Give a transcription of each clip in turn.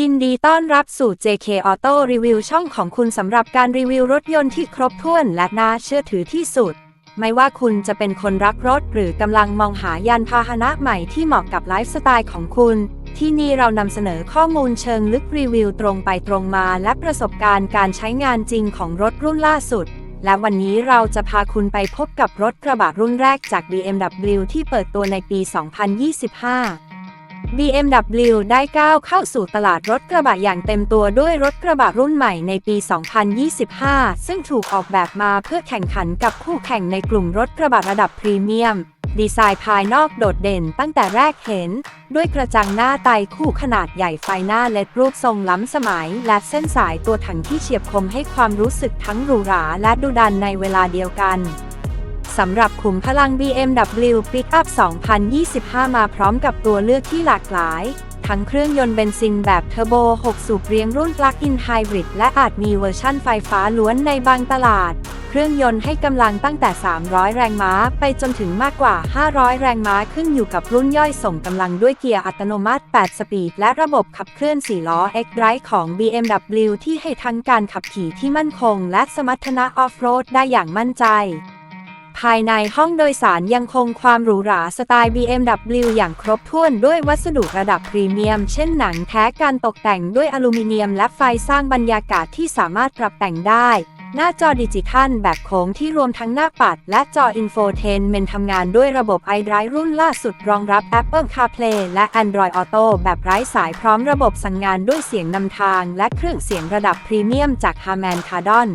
ยินดีต้อนรับสู่ JK Auto Review ช่องของคุณสำหรับการรีวิวรถยนต์ที่ครบถ้วนและน่าเชื่อถือที่สุด ไม่ว่าคุณจะเป็นคนรักรถหรือกำลังมองหายานพาหนะใหม่ที่เหมาะกับไลฟ์สไตล์ของคุณ ที่นี่เรานำเสนอข้อมูลเชิงลึกรีวิวตรงไปตรงมาและประสบการณ์การใช้งานจริงของรถรุ่นล่าสุด และวันนี้เราจะพาคุณไปพบกับรถกระบะรุ่นแรกจาก BMW ที่เปิดตัวในปี 2025 BMW ได้ก้าวเข้าสู่ตลาดรถกระบะอย่างเต็มตัวด้วยรถกระบะรุ่นใหม่ในปี 2025 ซึ่งถูกออกแบบมาเพื่อแข่งขันกับคู่แข่งในกลุ่มรถกระบะระดับพรีเมียม ดีไซน์ภายนอกโดดเด่นตั้งแต่แรกเห็น ด้วยกระจังหน้าไตคู่ขนาดใหญ่ไฟหน้าเล็ดรูปทรงล้ำสมัย และเส้นสายตัวถังที่เฉียบคมให้ความรู้สึกทั้งหรูหราและดุดันในเวลาเดียวกัน สำหรับขุมพลัง BMW Pickup 2025 มาพร้อมกับตัวเลือกที่หลากหลาย ทั้งเครื่องยนต์เบนซินแบบเทอร์โบ 6 สูบเรียงรุ่น Plug-in Hybrid และอาจมีเวอร์ชั่นไฟฟ้าล้วนในบางตลาด เครื่องยนต์ให้กำลังตั้งแต่ 300 แรงม้า ไปจนถึงมากกว่า 500 แรงม้าขึ้นอยู่กับรุ่นย่อยส่งกำลังด้วยเกียร์อัตโนมัติ 8 สปีด และระบบขับเคลื่อน 4 ล้อ X-Drive ของ BMW ที่ให้ทั้งการขับขี่ที่มั่นคง และสมรรถนะออฟโรดได้อย่างมั่นใจ ภายในห้องโดยสารยังคงความหรูหราสไตล์ BMW อย่างครบถ้วนด้วยวัสดุระดับพรีเมียม เช่นหนังแท้การตกแต่งด้วยอลูมิเนียมและไฟสร้างบรรยากาศที่สามารถปรับแต่งได้ หน้าจอดิจิทัลแบบโค้งที่รวมทั้งหน้าปัด และจออินโฟเทนเมนทำงานด้วยระบบ iDrive รุ่นล่าสุดรองรับ Apple CarPlay และ Android Auto แบบไร้สายพร้อมระบบสั่งงานด้วยเสียงนำทาง และเครื่องเสียงระดับพรีเมียมจาก Harman Kardon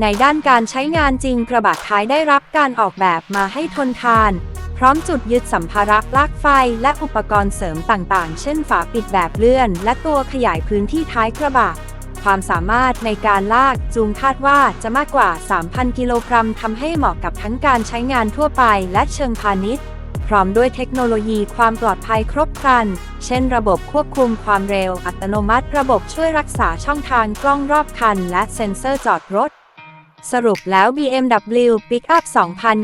ในด้านการใช้งานจริงกระบะท้ายได้รับการออกแบบมาให้ทนทาน พร้อมจุดยึดสัมภาระลั๊กไฟและอุปกรณ์เสริมต่างๆ เช่นฝาปิดแบบเลื่อน และตัวขยายพื้นที่ท้ายกระบะ ความสามารถในการลากจูงคาดว่าจะมากกว่า 3,000 กิโลกรัมทำให้เหมาะกับทั้งการใช้งานทั่วไปและเชิงพาณิชย์ พร้อมด้วยเทคโนโลยีความปลอดภัยครบครัน เช่น ระบบควบคุมความเร็วอัตโนมัติ ระบบช่วยรักษาช่องทางกล้องรอบคัน และเซ็นเซอร์จอดรถ สรุปแล้ว BMW Pickup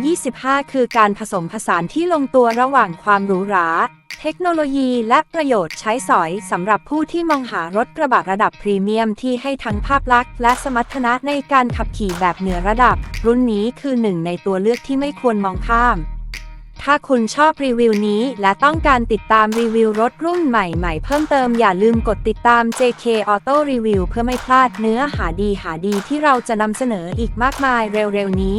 2025 คือการผสมผสานที่ลงตัวระหว่างความหรูหรา เทคโนโลยีและประโยชน์ใช้สอยสำหรับผู้ที่มองหารถกระบะระดับพรีเมียมที่ให้ทั้งภาพลักษณ์และสมรรถนะในการขับขี่แบบเหนือระดับ รุ่นนี้คือหนึ่งในตัวเลือกที่ไม่ควรมองข้าม ถ้าคุณชอบรีวิวนี้และต้องการติดตามรีวิวรถรุ่นใหม่ๆ เพิ่มเติมอย่าลืมกดติดตาม JK Auto Review เพื่อไม่พลาดเนื้อหาดีหาดีที่เราจะนำเสนออีกมากมายเร็วๆนี้